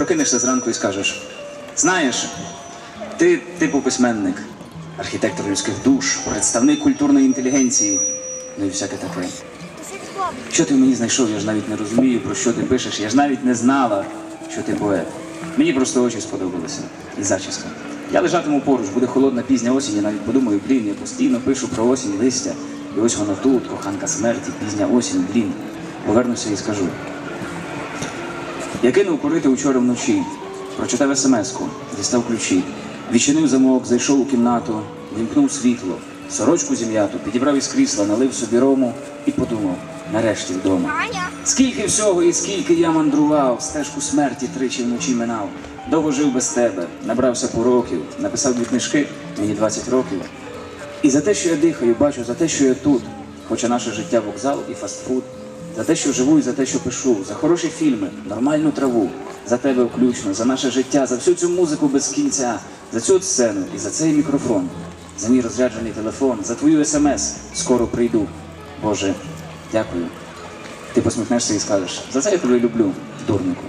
прокинешся зранку і скажеш: знаєш, ти типу письменник, архітектор людських душ, представник культурної інтелігенції, ну і всяке таке. Що ти мені знайшов, я ж навіть не розумію, про що ти пишеш. Я ж навіть не знала, що ти поет. Мені просто очі сподобалися і зачіска. Я лежатиму поруч, буде холодна пізня осінь, я навіть подумаю, блін, я постійно пишу про осінь листя. І ось воно тут, коханка смерті, пізня осінь, блін. Повернуся і скажу. Я кинув курити учора вночі, прочитав смс-ку, дістав ключі, відчинив замок, зайшов у кімнату, вімкнув світло, сорочку зім'яту, підібрав із крісла, налив собі рому і подумав, нарешті вдома. Скільки всього і скільки я мандрував, стежку смерті тричі вночі минав. Довго жив без тебе, набрався пороків, написав дві книжки, мені 20 років. І за те, що я дихаю, бачу, за те, що я тут, хоча наше життя вокзал і фастфуд, за те, що живу і за те, що пишу, за хороші фільми, нормальну траву, за тебе включно, за наше життя, за всю цю музику без кінця, за цю сцену і за цей мікрофон, за мій розряджений телефон, за твою смс, скоро прийду. Боже, дякую. Ти посміхнешся і скажеш, за це я тебе люблю, дурнику.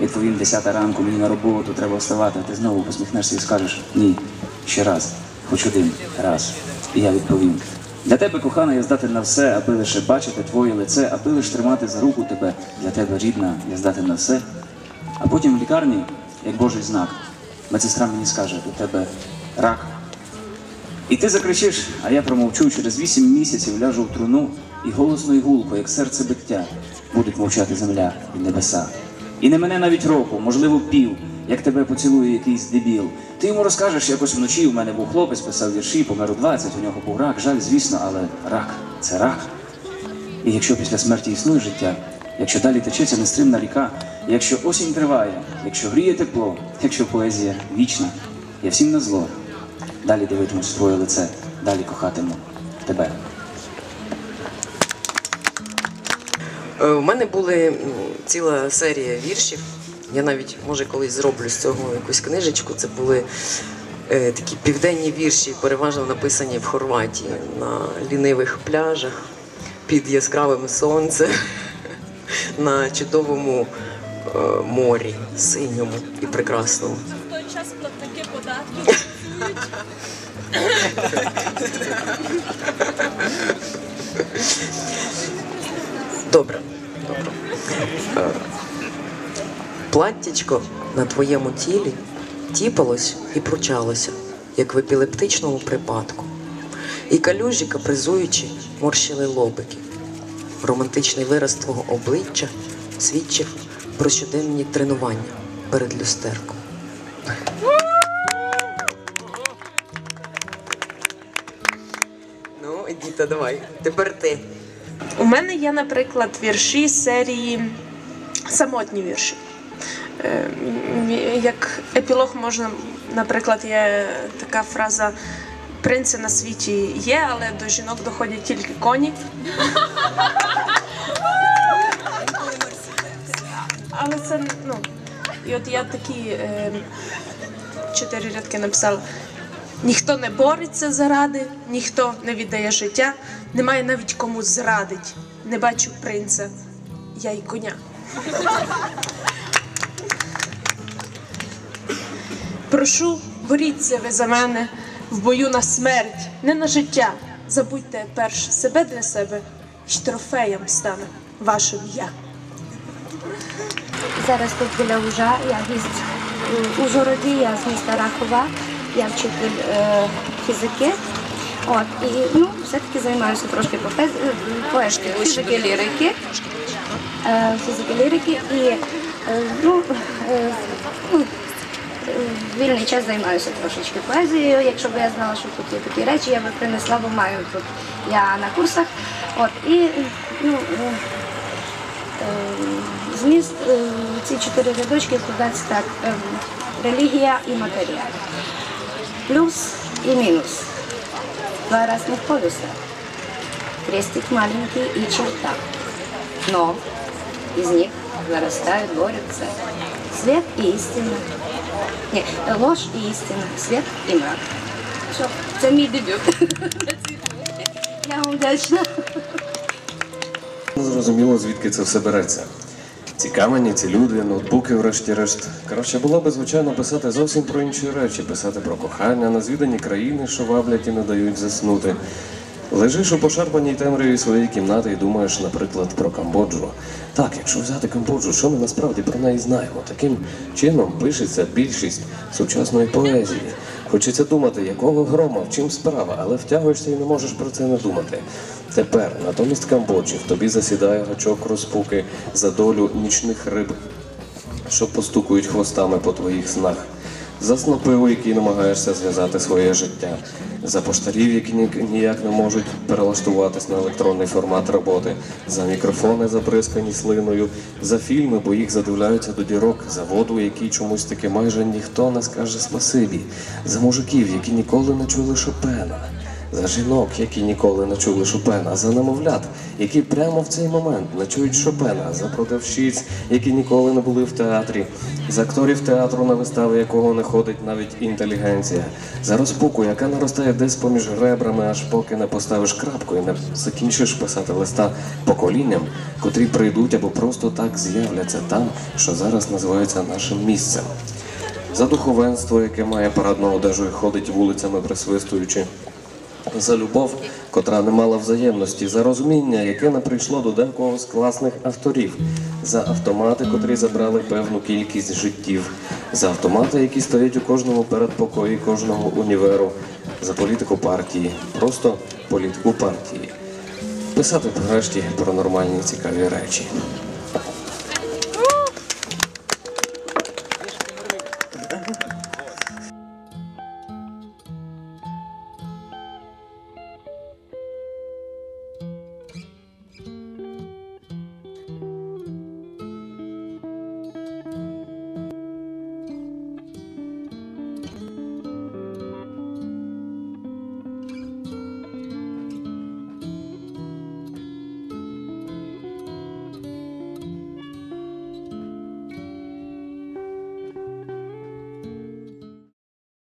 Відповім 10 ранку, мені на роботу треба вставати, а ти знову посміхнешся і скажеш ні, ще раз, хоч один раз. І я відповім. Для тебе, кохана, я здатен на все, аби лише бачити твоє лице, аби лише тримати за руку тебе. Для тебе, рідна, я здатен на все. А потім в лікарні, як Божий знак, медсестра мені скаже, у тебе рак. І ти закричиш, а я промовчу, через вісім місяців ляжу в труну, і голосно і гулко, як серце биття, будуть мовчати земля і небеса. І не мене навіть року, можливо, пів, як тебе поцілує якийсь дебіл. Ти йому розкажеш, якось вночі у мене був хлопець, писав вірші, помер у 20, у нього був рак, жаль, звісно, але рак це рак. І якщо після смерті існує життя, якщо далі течеться нестримна ріка, якщо осінь триває, якщо гріє тепло, якщо поезія вічна, я всім на зло. Далі дивитимусь твоє лице, далі кохатиму тебе. Е, У мене були ціла серія віршів. Я навіть, може, колись зроблю з цього якусь книжечку. Це були е, такі південні вірші, переважно написані в Хорватії на лінивих пляжах під яскравим сонцем, на чудовому е, морі, синьому і прекрасному. В той час платники податків Добре. Добре. Платтячко на твоєму тілі тіпалось і пручалося, як в епілептичному припадку. І калюжі, капризуючи, морщили лобики. Романтичний вираз твого обличчя свідчив про щоденні тренування перед люстерком. Ну, Діта, давай. Тепер ти. У мене є, наприклад, вірші з серії самотні вірші. Е, м, Як епілог можна, наприклад, є така фраза Принци на світі є, але до жінок доходять тільки коні. Але це ну. І от я такі е, чотири рядки написала. Ніхто не бореться заради, ніхто не віддає життя, немає навіть кому зрадить. Не бачу принца, я й коня. Прошу, боріться ви за мене в бою на смерть, не на життя. Забудьте перш себе для себе, й трофеєм стане ваше я. Зараз тут біля Ужа, я гість Ужгороді, я з міста Рахова, я вчитель е, фізики. От, і ну, все-таки займаюся трошки е, поешки, фізики лірики. Е, фізики лірики і е, ну, е, ну, вільний час займаюся трошечки поезією. Якщо б я знала, що тут є такі речі, я би принесла, бо маю тут я на курсах. От, і ну, е, Ем, Зміст е, ці чотири рядочки складається так: релігія і матерія. Плюс і мінус. Два разных полюса. Крестик маленький и черта. Но из них вырастают, борются свет и истина. Не, ложь и истина, свет и мрак. Все, це мій дебют. Я вам вдячна. Зрозуміло, звідки це все береться. Ці камені, ці люди, ноутбуки, врешті-решт. Краще було би, звичайно, писати зовсім про інші речі, писати про кохання, назвідані країни, що ваблять і не дають заснути. Лежиш у пошарпаній темряві своєї кімнати і думаєш, наприклад, про Камбоджу. Так, якщо взяти Камбоджу, що ми насправді про неї знаємо? Таким чином пишеться більшість сучасної поезії. Хочеться думати, якого грома, в чим справа, але втягуєшся і не можеш про це не думати. Тепер, натомість Камбоджі, в тобі засідає гачок розпуки за долю нічних риб, що постукують хвостами по твоїх снах. За снопи, у які намагаєшся зв'язати своє життя, за поштарів, які ніяк не можуть перелаштуватись на електронний формат роботи, за мікрофони, забризкані слиною, за фільми, бо їх задивляються до дірок, за воду, який чомусь таки майже ніхто не скаже спасибі, за мужиків, які ніколи не чули Шопена. За жінок, які ніколи не чули Шопена, за немовлят, які прямо в цей момент не чують Шопена, за продавщиць, які ніколи не були в театрі, за акторів театру, на вистави якого не ходить навіть інтелігенція, за розпуку, яка наростає десь поміж ребрами, аж поки не поставиш крапку і не закінчиш писати листа поколінням, котрі прийдуть або просто так з'являться там, що зараз називається нашим місцем. За духовенство, яке має парадну одежу і ходить вулицями присвистуючи за любов, котра не мала взаємності, за розуміння, яке не прийшло до декого з класних авторів, за автомати, котрі забрали певну кількість життів, за автомати, які стоять у кожному передпокої кожного універу, за політику партії, просто політику партії. Писати врешті про нормальні цікаві речі.